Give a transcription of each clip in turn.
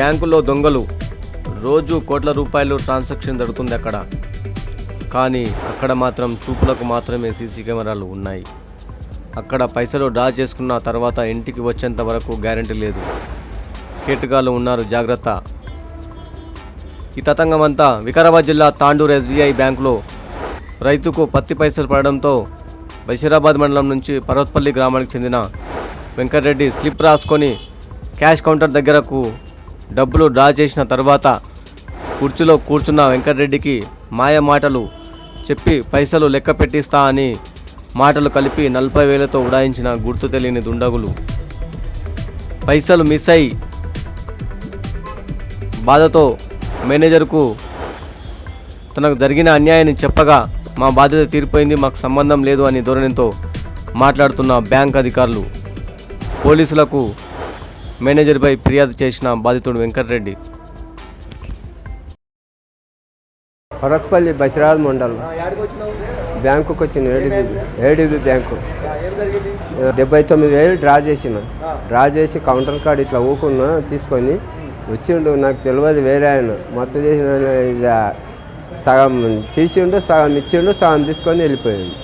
బ్యాంకులో దొంగలు. రోజు కోట్ల రూపాయలు ట్రాన్సాక్షన్ జరుగుతుంది అక్కడ. కానీ అక్కడ మాత్రం చూపులకు మాత్రమే సీసీ కెమెరాలు ఉన్నాయి. అక్కడ పైసలు డ్రా చేసుకున్న తర్వాత ఇంటికి వచ్చేంత వరకు గ్యారంటీ లేదు. కేటుగాళ్ళు ఉన్నారు జాగ్రత్త. ఈ తతంగం అంతా వికారాబాద్ జిల్లా తాండూరు ఎస్బీఐ బ్యాంకులో. రైతుకు పత్తి పైసలు పడడంతో బషీరాబాద్ మండలం నుంచి పర్వత్పల్లి గ్రామానికి చెందిన వెంకటరెడ్డి స్లిప్ రాసుకొని క్యాష్ కౌంటర్ దగ్గరకు డబ్బులు డ్రా చేసిన తర్వాత కుర్చీలో కూర్చున్న వెంకటరెడ్డికి మాయ మాటలు చెప్పి పైసలు లెక్క పెట్టిస్తా అని మాటలు కలిపి నలభై వేలతో ఉడాయించిన గుర్తు తెలియని దుండగులు. పైసలు మిస్ అయి బాధతో మేనేజర్కు తనకు జరిగిన అన్యాయాన్ని చెప్పగా మా బాధ్యత తీరిపోయింది మాకు సంబంధం లేదు అని ధోరణితో మాట్లాడుతున్న బ్యాంక్ అధికారులు. పోలీసులకు మేనేజర్పై ఫిర్యాదు చేసిన బాధితుడు వెంకటరెడ్డి. భరత్పల్లి బసిరాజ్ మండలం. బ్యాంకుకి వచ్చిన ఏడిబి ఏడిబి బ్యాంకు. డెబ్బై తొమ్మిది వేలు డ్రా చేసిన. డ్రా చేసి కౌంటర్ కార్డు ఇట్లా ఊకున్నా తీసుకొని వచ్చిండు. నాకు తెలియదు వేరే ఆయన. మొత్తం చేసిన సగం తీసిండు సగం ఇచ్చిండు సగం తీసుకొని వెళ్ళిపోయాడు.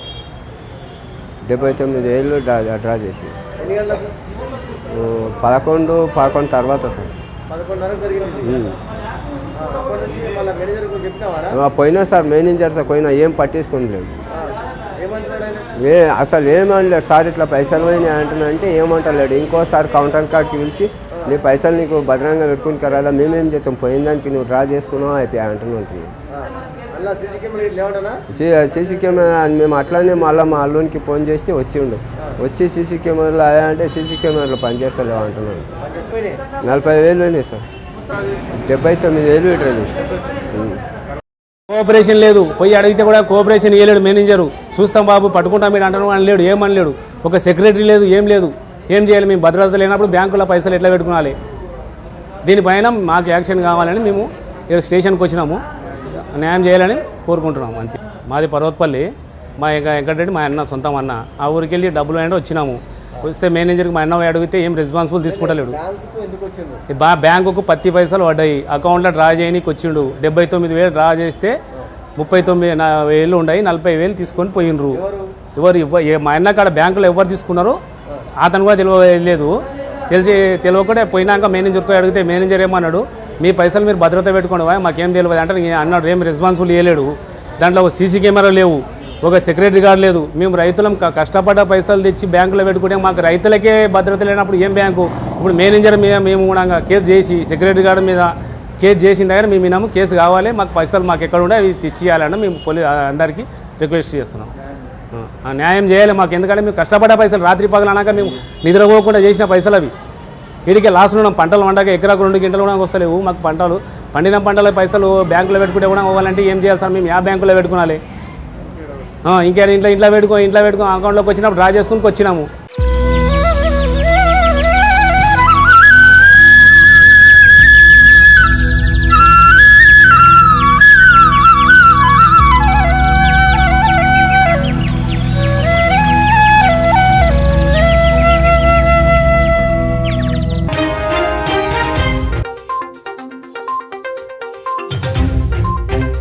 డెబ్బై తొమ్మిది వేలు డ్రా డ్రా పదకొండు పదకొండు తర్వాత సార్. ఆ, పోయినా సార్ మేనేజర్ సార్ పోయినా ఏం పట్టించుకోలేదు ఏ అసలు ఏమనలేడు సార్ ఇట్లా పైసలు పోయినాయి అంటున్నా అంటే ఏమంటలేడు. ఇంకోసారి కౌంటర్ కార్డ్కి పిలిచి నీ పైసలు నీకు భద్రంగా పెట్టుకుని కదా మేమేం చేస్తాం? పోయిన దానికి నువ్వు డ్రా చేసుకున్నావు? అయిపోయా అంటున్నా. అంటున్నావు సీసీ కెమెరా మేము అట్లానే మళ్ళీ మా అల్లునికి ఫోన్ చేస్తే వచ్చిండు వచ్చి సీసీ కెమెరాలు అయ్యా అంటే సీసీ కెమెరాలు పనిచేస్తలేవు అంటున్నాను. నలభై వేలు పోయినాయి సార్. డెబ్బై తొమ్మిది వేలు విడ్రా కోఆపరేషన్ లేదు. పోయి అడిగితే కూడా కోఆపరేషన్ ఇవ్వలేడు మేనేజరు. చూస్తాం బాబు పట్టుకుంటాం మీరు అంటాను అని లేడు ఏమనలేడు. ఒక సెక్రటరీ లేదు ఏం లేదు. ఏం చేయాలి? మేము భద్రత లేనప్పుడు బ్యాంకులో పైసలు ఎట్లా పెట్టుకోవాలి దీనిపైన మాకు యాక్షన్ కావాలని మేము స్టేషన్కి వచ్చినాము. న్యాయం చేయాలని కోరుకుంటున్నాము అంతే. మాది పర్వతపల్లి. మా ఇంకా వెంకటరెడ్డి మా అన్న సొంతం అన్న ఆ ఊరికి వెళ్ళి డబ్బులు అంటే వచ్చినాము. వస్తే మేనేజర్కి మా అన్న అడిగితే ఏం రెస్పాన్సిబుల్ తీసుకుంటలేడు. బా బ్యాంకుకు పత్తి పైసలు పడ్డాయి. అకౌంట్లో డ్రా చేయనీకి వచ్చిండు. డెబ్బై తొమ్మిది వేలు డ్రా చేస్తే ముప్పై తొమ్మిది వేలు ఉన్నాయి నలభై వేలు తీసుకొని పోయిండ్రు. ఎవరు? ఇవ్వ మా అన్న కాడ బ్యాంకులో ఎవరు తీసుకున్నారో అతను కూడా తెలియలేదు. తెలిసి తెలియకుండా పోయినాక మేనేజర్కి అడిగితే మేనేజర్ ఏమన్నాడు? మీ పైసలు మీరు భద్రత పెట్టుకోండి మాకేం తెలియదు. అంటే నేను అన్నాడు ఏం రెస్పాన్సిబుల్ ఇవ్వలేడు దాంట్లో ఒక సీసీ కెమెరా లేవు. ఒక సెక్రటరీ గార్డ్ లేదు. మేము రైతులం క- కష్టపడ్డ పైసలు తెచ్చి బ్యాంకులో పెట్టుకుంటే మాకు రైతులకే భద్రత లేనప్పుడు ఏం బ్యాంకు? ఇప్పుడు మేనేజర్ మీద మేము కూడా కేసు చేసి సెక్రటరీ గార్డు మీద కేసు చేసిన దగ్గర మేము విన్నాము కేసు కావాలి మాకు పైసలు మాకు ఎక్కడ ఉండే అవి తెచ్చియాలని మేము పోలీ అందరికీ రిక్వెస్ట్ చేస్తున్నాం. ఆ, న్యాయం చేయాలి మాకు ఎందుకంటే మేము కష్టపడ్డ పైసలు రాత్రి పగలు అనక మేము నిద్రపోకుండా చేసిన పైసలు అవి. వీడికి లాస్ట్ ఉన్నాం పంటలు వండక ఎకరాకు రెండు గింటలు కూడా వస్తలేవు మాకు పంటలు పండిన పంటల పైసలు బ్యాంకులో పెట్టుకుంటే కూడా పోవాలంటే ఏం చేయాలి సార్? మేము యా బ్యాంకులో పెట్టుకోవాలి ఇంకా ఇంట్లో ఇంట్లో పెట్టుకో ఇంట్లో పెట్టుకో అకౌంట్లోకి వచ్చినప్పుడు డ్రా చేసుకుని వచ్చినాము